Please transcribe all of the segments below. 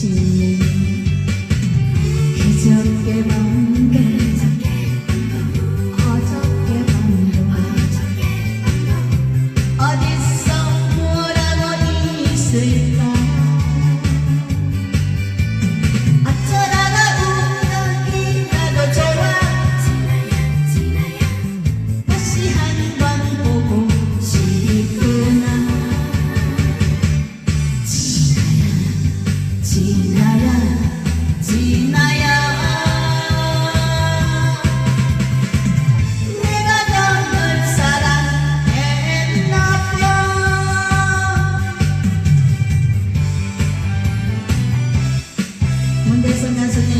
静 Yes, and.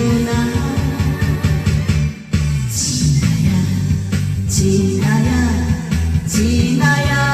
지나야 지나야